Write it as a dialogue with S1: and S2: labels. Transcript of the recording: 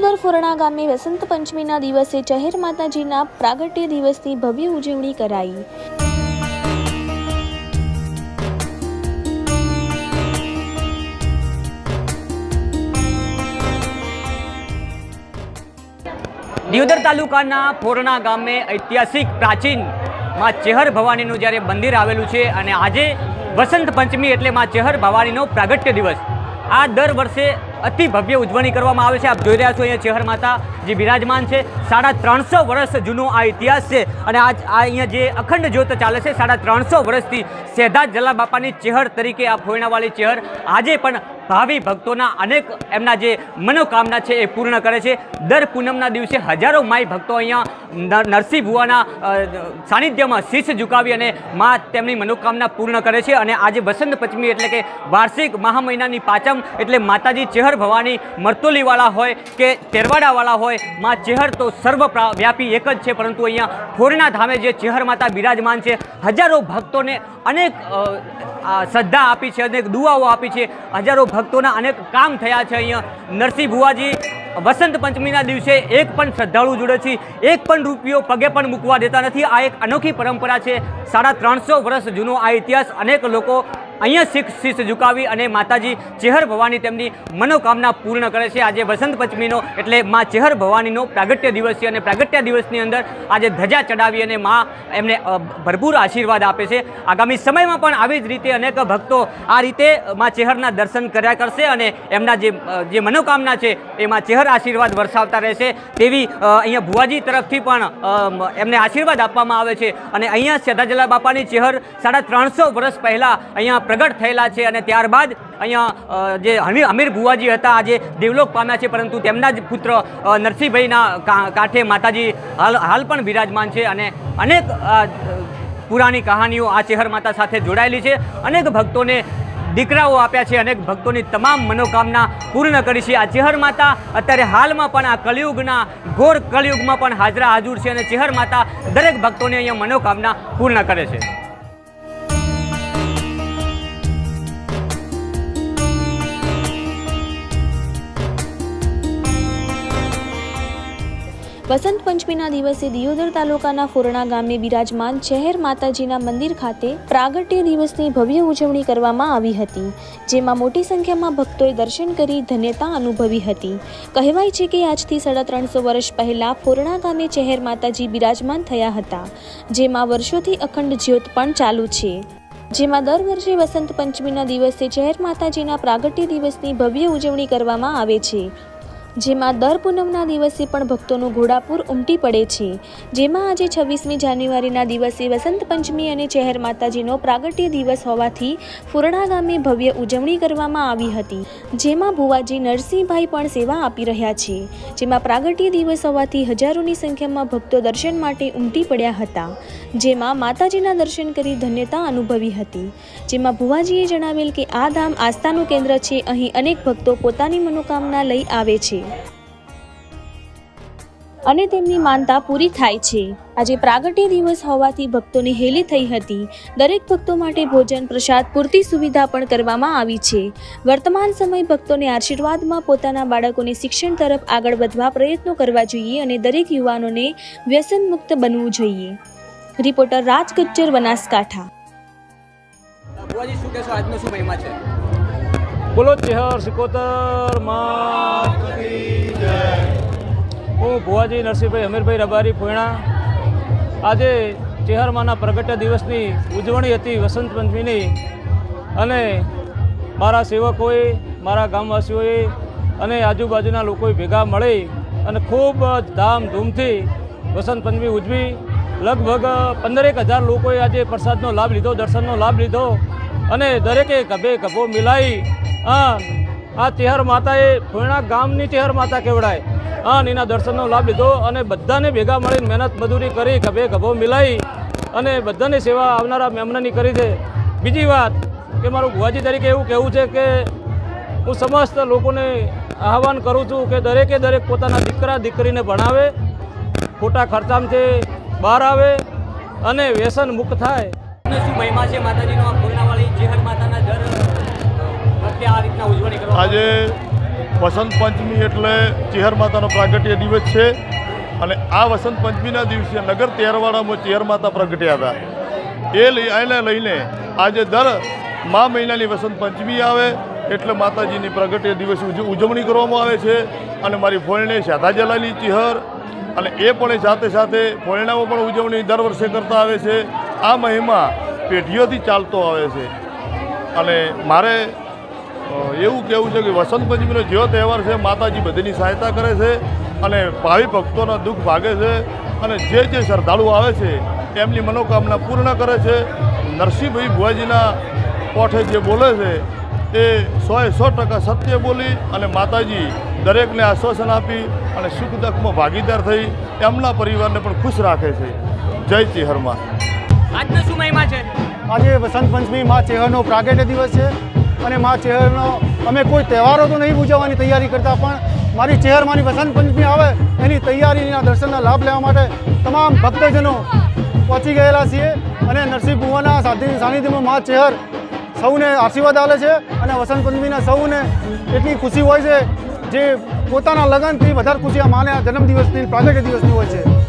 S1: દિયોદર ફોરણા ગામે વસંત પંચમીના દિવસે ચહેર માતાજીના પ્રાગટ્ય દિવસની ભવ્ય ઉજવણી કરાઈ.
S2: દિયોદર તાલુકાના ફોરણા ગામે ઐતિહાસિક પ્રાચીનમાં ચેહર ભવાનીનું જ્યારે મંદિર આવેલું છે અને આજે વસંત પંચમી એટલે માં ચેહર ભવાનીનો પ્રાગટ્ય દિવસ. આ દર વર્ષે અતિ ભવ્ય ઉજવણી કરવામાં આવે છે. આપ જોઈ રહ્યા છો અહીંયા ચેહર માતા જે બિરાજમાન છે. સાડા ત્રણસો વર્ષ જૂનો આ ઇતિહાસ છે અને આજ આ અહીંયા જે અખંડ જ્યોત ચાલે છે, સાડા ત્રણસો વર્ષથી સેધા જલા બાપાની ચેહર તરીકે આ ફોયણાવાળી ચેહર આજે પણ ભાવિ ભક્તોના અનેક એમના જે મનોકામના છે એ પૂર્ણ કરે છે. દર પૂનમના દિવસે હજારો માઈ ભક્તો અહીંયા નરસિંહ ભુવાના સાનિધ્યમાં શીશ ઝુકાવી અને મા તેમની મનોકામના પૂર્ણ કરે છે અને આજે વસંત પંચમી એટલે કે વાર્ષિક મહા મહિનાની પાંચમ એટલે માતાજી ચેહર ભવાની મરતોલીવાળા હોય કે તેરવાડાવાળા હોય, મા ચેહર તો સર્વ વ્યાપી એક જ છે પરંતુ અહીંયા ફોરના ધામે જે ચેહર માતા બિરાજમાન છે, હજારો ભક્તોને અનેક શ્રદ્ધા આપી છે અનેક દુઆઓ આપી છે. હજારો ભક્તોના અનેક કામ થયા છે અહીંયા. નરસિંહ ભુવાજી, વસંત પંચમીના દિવસે એક પણ શ્રદ્ધાળુ જોડે છે. એક પણ રૂપિયો પગે પણ મૂકવા દેતા નથી. આ એક અનોખી પરંપરા છે. સાડા ત્રણસો વર્ષ જૂનો આ ઇતિહાસ. અનેક લોકો અહીંયા શીખ શીશ ઝુકાવી અને માતાજી ચેહર ભવાની તેમની મનોકામના પૂર્ણ કરે છે. આજે વસંત પંચમીનો એટલે મા ચેહર ભવાનીનો પ્રાગટ્ય દિવસ છે અને પ્રાગટ્ય દિવસની અંદર આજે ધજા ચડાવી અને મા એમને ભરપૂર આશીર્વાદ આપે છે. આગામી સમયમાં પણ આવી જ રીતે અનેક ભક્તો આ રીતે મા ચેહરના દર્શન કર્યા કરશે અને એમના જે જે મનોકામના છે એમાં ચેહર આશીર્વાદ વરસાવતા રહેશે. તેવી અહીંયા ભુવાજી તરફથી પણ એમને આશીર્વાદ આપવામાં આવે છે. અને અહીંયા સેધાજલા બાપાની ચેહર સાડા ત્રણસો વર્ષ પહેલાં અહીંયા પ્રગટ થયેલા છે અને ત્યારબાદ અહીંયા જે હમીર અમીર ભુવાજી હતા, આજે દેવલોક પામ્યા છે, પરંતુ તેમના જ પુત્ર નરસિંહભાઈના કાંઠે માતાજી હાલ હાલ પણ બિરાજમાન છે અને અનેક પુરાણી કહાનીઓ આ ચેહર માતા સાથે જોડાયેલી છે. અનેક ભક્તોને દીકરાઓ આપ્યા છે, અનેક ભક્તોની તમામ મનોકામના પૂર્ણ કરી છે. આ ચેહર માતા અત્યારે હાલમાં પણ આ કલિયુગના, ઘોર કલિયુગમાં પણ હાજરા હાજર છે અને ચેહર માતા દરેક ભક્તોને અહીંયા મનોકામના પૂર્ણ કરે છે.
S1: વસંત પંચમીના દિવસે દિયોદર તાલુકાના ફોરણા ગામે બિરાજમાન ચહેર માતાજીના મંદિર ખાતે પ્રાગટ્ય દિવસની ભવ્ય ઉજવણી કરવામાં આવી હતી, જેમાં મોટી સંખ્યામાં ભક્તોએ દર્શન કરી ધન્યતા અનુભવી હતી. કહેવાય છે કે આજથી સાડા ત્રણસો વર્ષ પહેલા ફોરણા ગામે ચહેર માતાજી બિરાજમાન થયા હતા, જેમાં વર્ષોથી અખંડ જ્યોત પણ ચાલુ છે. જેમાં દર વર્ષે વસંત પંચમીના દિવસે ચહેર માતાજીના પ્રાગટ્ય દિવસની ભવ્ય ઉજવણી કરવામાં આવે છે. જેમાં દર પૂનમના દિવસે પણ ભક્તોનું ઘોડાપુર ઉમટી પડે છે. જેમાં આજે છવ્વીસમી જાન્યુઆરીના દિવસે વસંત પંચમી અને ચહેર માતાજીનો પ્રાગટ્ય દિવસ હોવાથી ફુરણા ગામે ભવ્ય ઉજવણી કરવામાં આવી હતી. જેમાં ભુવાજી નરસિંહભાઈ પણ સેવા આપી રહ્યા છે. જેમાં પ્રાગટ્ય દિવસ હોવાથી હજારોની સંખ્યામાં ભક્તો દર્શન માટે ઉમટી પડ્યા હતા. જેમાં માતાજીના દર્શન કરી ધન્યતા અનુભવી હતી. જેમાં ભુવાજીએ જણાવેલ કે આ ધામ આસ્થાનું કેન્દ્ર છે. અહીં અનેક ભક્તો પોતાની મનોકામના લઈ આવે છે. અને તેમની માનતા પૂરી થાય છે. આજે પ્રાગટ્ય દિવસ હોવાથી ભક્તોની હેલી થઈ હતી. દરેક ભક્તો માટે ભોજન, પ્રસાદ, પૂરતી સુવિધા પણ કરવામાં આવી છે. વર્તમાન સમય ભક્તોને આશીર્વાદમાં પોતાના બાળકોને શિક્ષણ તરફ આગળ વધવા પ્રયત્નો કરવા જોઈએ અને દરેક યુવાનોને વ્યસન મુક્ત બનવું જોઈએ. રિપોર્ટર રાજ ગચ્ચર બનાસકાંઠા.
S3: બોલો ચેહર સિકોતરમાં હું ભુવાજી નરસિંહભાઈ હમીરભાઈ રબારી ફોયણા. આજે ચેહરમાના પ્રગટ્ય દિવસની ઉજવણી હતી વસંત પંચમીની. અને મારા સેવકોએ, મારા ગામવાસીઓએ અને આજુબાજુના લોકોએ ભેગા મળી અને ખૂબ ધામધૂમથી વસંત પંચમી ઉજવી. લગભગ પંદરેક હજાર લોકોએ આજે પ્રસાદનો લાભ લીધો, દર્શનનો લાભ લીધો અને દરેકે ગભે ગભો મિલાઈ આ આ ચેહર માતાએ ફોયણા ગામની ચેહર માતા કહેવડાય. હા, અને એના દર્શનનો લાભ લીધો અને બધાને ભેગા મળીને મહેનત મજૂરી કરી, ગભે ગભો મિલાઈ અને બધાની સેવા આવનારા મેમનાની કરી છે. બીજી વાત કે મારું ગુવાજી તરીકે એવું કહેવું છે કે હું સમસ્ત લોકોને આહવાન કરું છું કે દરેકે દરેક પોતાના દીકરા, દીકરીને ભણાવે, ખોટા ખર્ચામાંથી બહાર આવે અને વ્યસન મુક્ત થાય.
S2: શું મહિમા છે માતાજીનો આ પૂર્ણાવાળી ચેહર માતાના દર?
S4: આજે વસંત પંચમી એટલે ચેહર માતાનો પ્રાગટ્ય દિવસ છે અને આ વસંત પંચમીના દિવસે નગર તેરવાડામાં ચેહર માતા પ્રગટ્યા હતા. એ લઈ એને લઈને આજે દર મા મહિનાની વસંત પંચમી આવે એટલે માતાજીની પ્રગટ્ય દિવસ ઉજવણી કરવામાં આવે છે અને મારી ફોઈને શાધા ચિહર અને એ પણ સાથે સાથે ફોળણાઓ પણ ઉજવણી દર વર્ષે કરતા આવે છે. આ મહિમા પેઢીઓથી ચાલતો આવે છે. અને મારે એવું કહેવું છે કે વસંત પંચમીનો જેવો તહેવાર છે માતાજી બધીની સહાયતા કરે છે અને ભાવિ ભક્તોના દુઃખ ભાગે છે અને જે જે શ્રદ્ધાળુ આવે છે એમની મનોકામના પૂર્ણ કરે છે. નરસિંહભાઈ ભુવાજીના કોઠે જે બોલે છે એ સોએ સો ટકા સત્ય બોલી અને માતાજી દરેકને આશ્વાસન આપી અને સુખ દુઃખમાં ભાગીદાર થઈ એમના પરિવારને પણ ખુશ રાખે છે. જય ચિહરમાં
S2: આજનો શું મહિમા છે.
S5: આજે વસંત પંચમી મા ચેહરનો પ્રાગટ્ય દિવસ છે. અને મા ચહેરનો અમે કોઈ તહેવારો તો નહીં ઉજવવાની તૈયારી કરતા, પણ મારી ચહેર મારી વસંત પંચમી આવે એની તૈયારીના દર્શનના લાભ લેવા માટે તમામ ભક્તજનો પહોંચી ગયેલા છીએ અને નરસિંહ ભુવાના સાનિધ્ય સાનિધ્યમાં મા ચહેર સૌને આશીર્વાદ આપે છે અને વસંત પંચમીના સૌને એટલી ખુશી હોય છે જે પોતાના લગ્નથી વધારે ખુશી આ માને જન્મદિવસની, પ્રાગટ્ય દિવસની હોય છે.